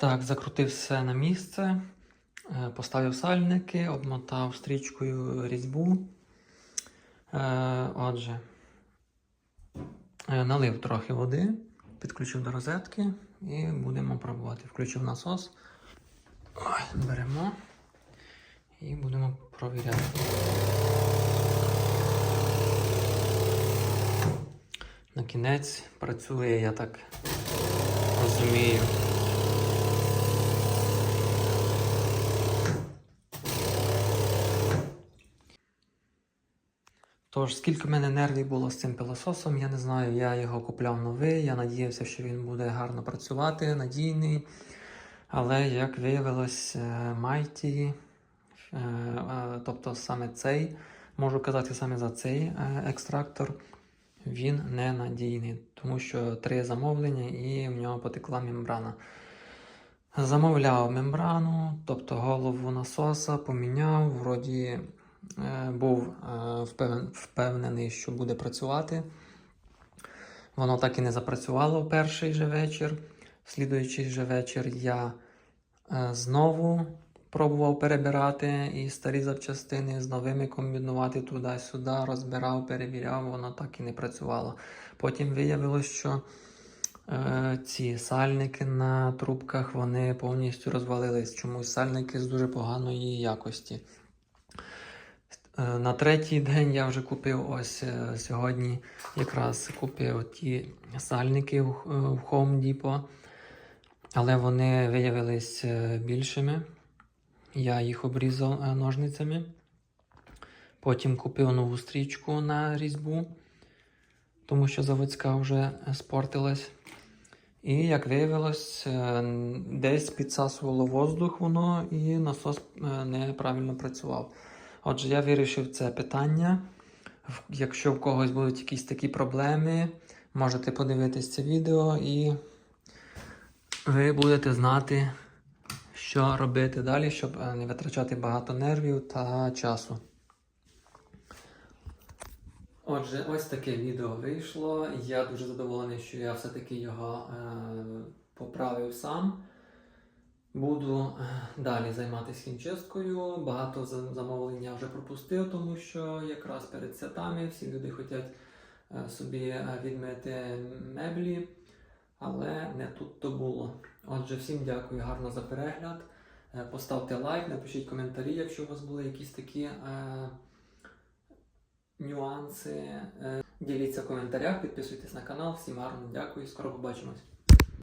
Так, закрутив все на місце, е, поставив сальники, обмотав стрічкою різьбу. Е, Отже, е, налив трохи води, підключив до розетки і будемо пробувати. Включив насос. Беремо і будемо провіряти. На кінець працює, я так розумію. Тож, скільки в мене нервів було з цим пилососом, я не знаю. Я його купляв новий, я надіявся, що він буде гарно працювати, надійний. Але, як виявилось, е, Mighty, е, е, тобто саме цей, можу казати саме за цей е, екстрактор, він не надійний, тому що три замовлення і в нього потекла мембрана. Замовляв мембрану, тобто голову насоса поміняв, вроді е, був е, впевнений, що буде працювати. Воно так і не запрацювало в перший же вечір. В слідуючий же вечір я е, знову пробував перебирати і старі запчастини з новими комбінувати туди-сюди, розбирав, перевіряв, воно так і не працювало. Потім виявилось, що е, ці сальники на трубках вони повністю розвалились. Чомусь сальники з дуже поганої якості. Е, На третій день я вже купив ось е, сьогодні якраз купив ті сальники в, е, Home Depot, але вони виявились більшими. Я їх обрізав ножницями. Потім купив нову стрічку на різьбу, тому що заводська вже спортилась. І як виявилось, десь підсасувало воздух воно і насос неправильно працював. Отже, я вирішив це питання. Якщо в когось будуть якісь такі проблеми, можете подивитись це відео і ви будете знати, що робити далі, щоб е, не витрачати багато нервів та часу. Отже, ось таке відео вийшло. Я дуже задоволений, що я все-таки його е, поправив сам. Буду е, далі займатися хімчисткою. Багато замовлень я вже пропустив, тому що якраз перед святами всі люди хочуть е, собі е, відмити меблі, але не тут то було. Отже, всім дякую гарно за перегляд. Поставте лайк, напишіть коментарі, якщо у вас були якісь такі е, нюанси. Діліться в коментарях, підписуйтесь на канал. Всім гарно дякую, скоро побачимось.